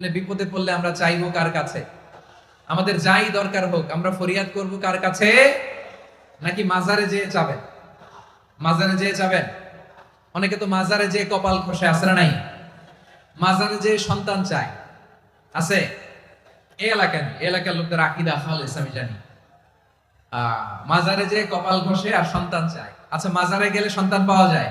বিপদে পড়লে আমরা চাইব কার কাছে? আমাদের যাই দরকার হোক, আমরা ফরিয়াদ করব কার কাছে? নাকি মাজারে যেয়ে চাবেন? মাজারে যেয়ে চাবেন? অনেকে তো মাজারে যেয়ে কপাল খসে আসে নাই? মাজারে যেয়ে সন্তান চায়। আছে? এই এলাকা নেই এই এলাকার লোকদের আকিদা খালেস আমি জানি। মাজারে যে কপাল ঘষে আর সন্তান চায়। আচ্ছা মাজারে গেলে সন্তান পাওয়া যায়?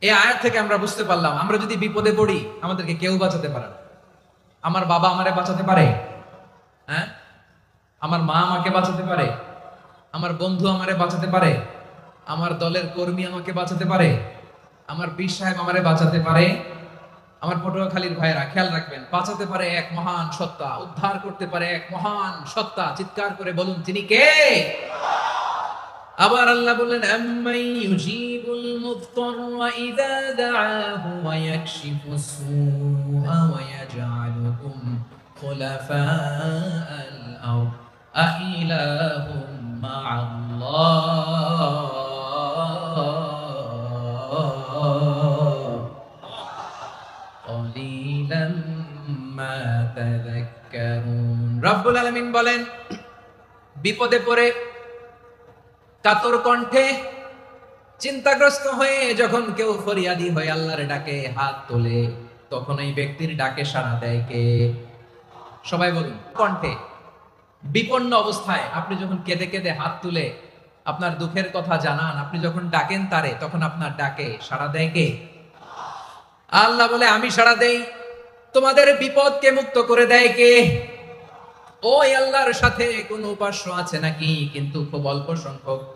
এই আয়াত থেকে আমরা বুঝতে পারলাম, আমরা যদি বিপদে পড়ি, আমাদেরকে কেউ বাঁচাতে পারে না। আমার বাবা আমারে বাঁচাতে পারে? হ্যাঁ? আমার মা আমাকে বাঁচাতে পারে? আমার বন্ধু আমারে বাঁচাতে পারে? আমার দলের কর্মী আমাকে বাঁচাতে পারে? আমার পীর সাহেব আমারে বাঁচাতে পারে? আমার পটুয়াখালীর ভাইরা খেয়াল রাখবেন, বাঁচাতে পারে এক মহান সত্তা, উদ্ধার করতে পারে এক মহান সত্তা। চিৎকার করে বলুন তিনি কে? আবার আল্লাহ বললেন আম্মাই ইউজিবুল মুফতাররা ইযা দাআহু ওয়া ইয়াকশিফু সুআ ওয়া ইয়াজআলুকুম খুলাফাআল আরদ আইলাহুম মা'আল্লাহ قليلا ما تذكرون রব্বুল আলামিন বলেন বিপদে পড়ে কাতর কণ্ঠে চিন্তাগ্রস্ত হয়ে যখন কেউ ফরিয়াদি হয়ে আল্লাহর ডাকে হাত তোলে, তখন এই ব্যক্তির ডাকে সাড়া দেয় কে? সবাই বলুন, কণ্ঠে বিপন্ন অবস্থায় আপনি যখন কেঁদে কেঁদে হাত তুলে আপনার দুঃখের কথা জানান, আপনি যখন ডাকেন তারে, তখন আপনার ডাকে সাড়া দেয় কে? আল্লাহ বলে, আমি সাড়া দেই। তোমাদের বিপদকে মুক্ত করে দেয় কে? ওই আল্লাহর সাথে কোন উপাস্য আছে নাকি? কিন্তু খুব অল্প সংখ্যক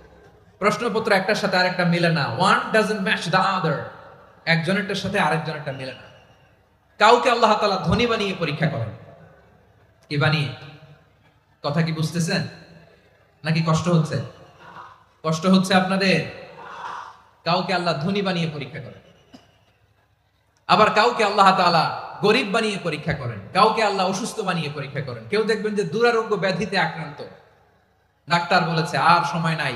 প্রশ্নপত্র একটার সাথে আরেকটা মিলে না। One doesn't match the other একজনেরটার সাথে আরেকজনেরটা মিলে না। কাউকে আল্লাহ তাআলা ধনী বানিয়ে পরীক্ষা করেন। কি বানিয়ে? কথা কি বুঝতেছেন? নাকি কষ্ট হচ্ছে? কষ্ট হচ্ছে আপনাদের? কাউকে আল্লাহ ধনী বানিয়ে পরীক্ষা করেন। আবার কাউকে আল্লাহ তাআলা গরিব বানিয়ে পরীক্ষা করেন। কাউকে আল্লাহ অসুস্থ বানিয়ে পরীক্ষা করেন। কেউ দেখবেন যে দুরারোগ্য ব্যাধিতে আক্রান্ত। ডাক্তার বলেছে, আর সময় নাই।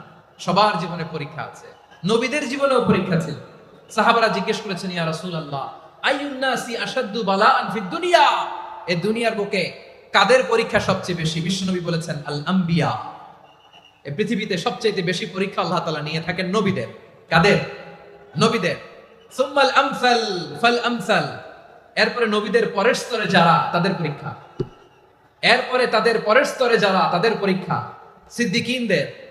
সবার জীবনে পরীক্ষা আছে। নবীদের জীবনেও পরীক্ষা ছিল। সাহাবারা জিজ্ঞেস করেছেন, ইয়া রাসূলুল্লাহ আইয়ুন্নাসি আশাদ্দু বালাআন ফিদ দুনিয়া? দুনিয়ার বুকে কাদের পরীক্ষা সবচেয়ে বেশি? বিশ্বনবী বলেছেন আল আম্বিয়া এই পৃথিবীতে সবচেয়ে বেশি পরীক্ষা আল্লাহ তাআলা নিয়ে থাকেন নবীদের। কাদের? নবীদের। সুম্মাল আমসাল ফাল আমসাল এরপরে নবীদের পরের স্তরে যারা, তাদের পরীক্ষা। এরপরে তাদের পরের স্তরে যারা, তাদের পরীক্ষা। সিদ্দিকিনদের।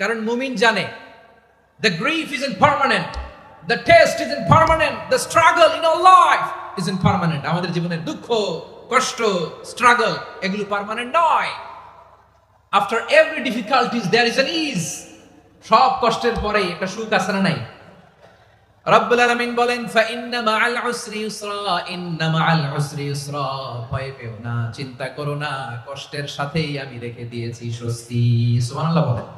কারণ মুমিন জানে the grief is in permanent the test is in permanent the struggle in life is in permanent আমাদের জীবনের দুঃখ, কষ্ট স্ট্রাগল এগুলো পার্মানেন্ট নয়। After every difficulties there is an ease সব কষ্টের পরে একটা সুখ আছে না নাই? রব্বুল আলামিন বলেন, ফাইন্না মাআল উসরি ইউসরা ইন্না মাআল উসরি ইউসরা ভয় পেও না, চিন্তা করো না, কষ্টের সাথেই আমি রেখে দিয়েছি স্বস্তি। সুবহানাল্লাহ বলেন।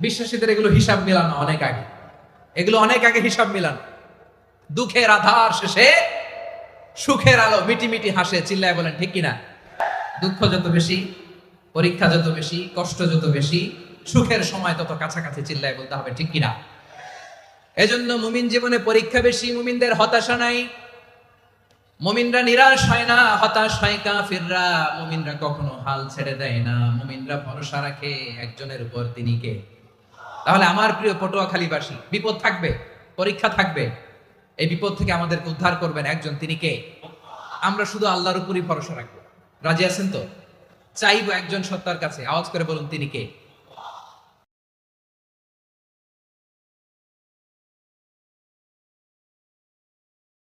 বিশ্বাসীদের এগুলো হিসাব মিলানো অনেক আগে। এগুলো অনেক আগে হিসাব মিলানো। দুঃখের আধার শেষে সুখের আলো মিটি মিটি হাসে, চিল্লায় বলেন, ঠিক কিনা? দুঃখ যত বেশি, পরীক্ষা যত বেশি, কষ্ট যত বেশি, সুখের সময় তত কাছাকাছি চিল্লায় বলতে হবে, ঠিক কিনা? এজন্য মুমিন জীবনে পরীক্ষা বেশি, মুমিনদের হতাশা নাই। মুমিনরা নিরাশ হয় না, হতাশ হয় কাফিররা। মুমিনরা কখনো হাল ছেড়ে দেয় না। মুমিনরা ভরসা রাখে একজনের উপর তিনি কে? তাহলে আমার প্রিয় পটুয়াখালীবাসী, বিপদ থাকবে, পরীক্ষা থাকবে। এই বিপদ থেকে আমাদেরকে উদ্ধার করবেন একজন, তিনি কে? আমরা শুধু আল্লাহর উপরই ভরসা রাখব। রাজি আছেন তো? চাইব একজন সত্তার কাছে। আওয়াজ করে বলুন, তিনি কে?